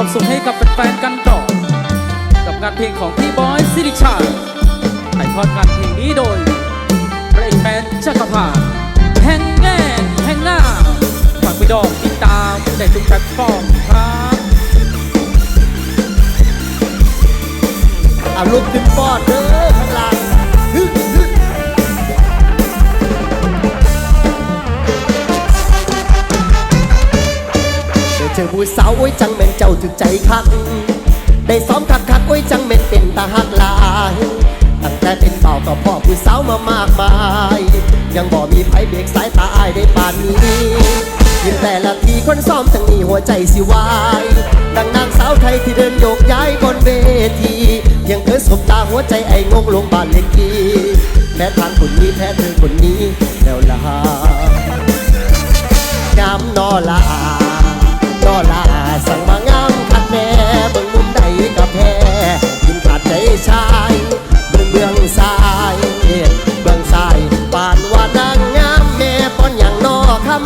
ความสุขให้กับแฟนๆกันต่อ กับงานเพลงของพี่บอยสิริชาถ่ายทอดงานเพลงนี้โดยพระเอกแมนจักรพาแห่งแง่แห่งหน้าฝากไปดองติดตามในทุกแพลตฟอร์ม จอผู้สาวโอ้ยจังแม่นเจ้าถึกใจคัก ได้ซ้อมคักคักโอ้ยจังแม่นเป็นตาหักลาย ตั้งแต่เป็นเบาก็พ่อผู้สาวมามากมาย ยังบ่มีไผเบรกสายตาอายได้ป่านนี้ยืนแต่ละทีคนซ้อมทั้งนี้หัวใจสิวาย ดังนางสาวไทยที่เดินโยกย้ายบนเวทีเพียงเธอสบตาหัวใจไอ้งงลงบานเล็กทีแพ้ทางคนนี้แพ้เธอคนนี้แล้วลา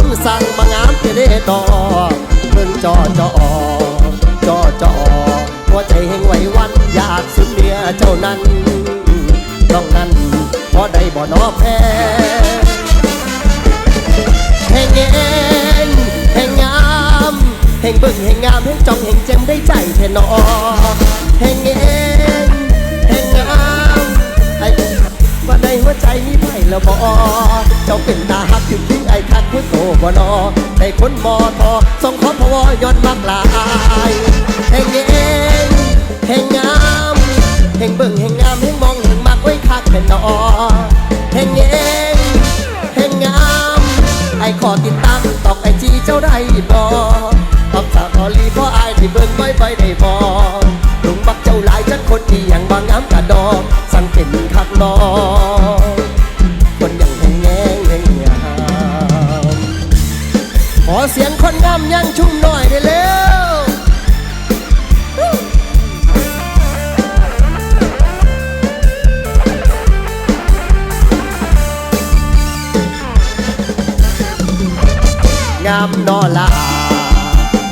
ำสั่งมางามจะได้ต่อเบิ่งจอจอจอจอหัวใจแห่งไหวหวันอยากสุดเมียเจ้านั้นน้องนั้นพอได้บ่นอแพ้แห่งเงแห่งงามแห่งเบิ่งแห่งงามแห่งจ้องแห่งแจ่มได้ใจแทนอแห่งเงแห่งงามไอ้ว่าในหัวใจมีไผ่ละบอเจ้าเป็นตา หักอยู่ที่ไอ้โตบ่นอได้คนมอทอส่งขอพวย้อนมักหลายแห่งเงแห่งงามแห่งเบิ่งแห่งงามแห่งมองแห่งมักไว้คักแท่นอแห่งเงแห่งงามไอ้ขอติดตามตอกไอจีเจ้าได้บอตอบสาวออลีเพราะอที่เบิ่งบ่อยๆได้บอลุงบักเจ้าหลายจักคนดีอย่างบางงามกะดอกสั่งเป็นคักนอ ยังชุ่มหน่อยได้แล้วงามนอลา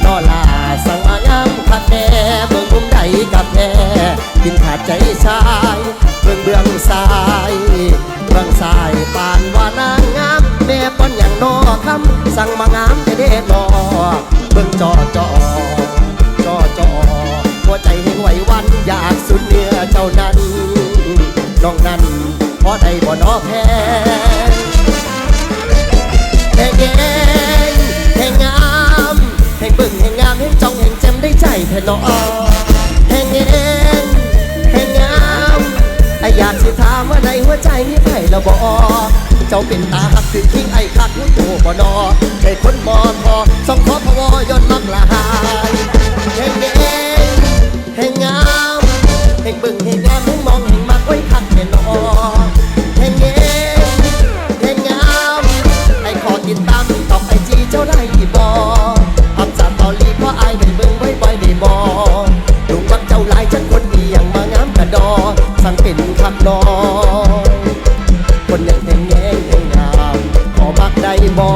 นอลาสั่งมางามคักแน่เบิ่งมุมใดกับแน่กินขาดใจชายเบิ่งเบื้องซ้ายเบื้องซ้ายปานว่านางงามแม่ป้อนอย่างนอคำสั่งมางามจะได้ แพ้แห่งแงแห่งงามแห่งบิ่งแห่งงามแห่งจ้องแห่งแจมได้ใจแท้นอแห่งแงแห่งงามไออยากสิถามว่าในหัวใจมีไผละบ่เจ้าเป็นตาหักคือทิ้งไอ้คักหัวโตบ่นอได้คนมอทอสองขอพวย้อนมักละหายแห่งแง ดอสั่งเป็นคักดอคนอยากแต่งแง่งแงงามขอมักได้บ่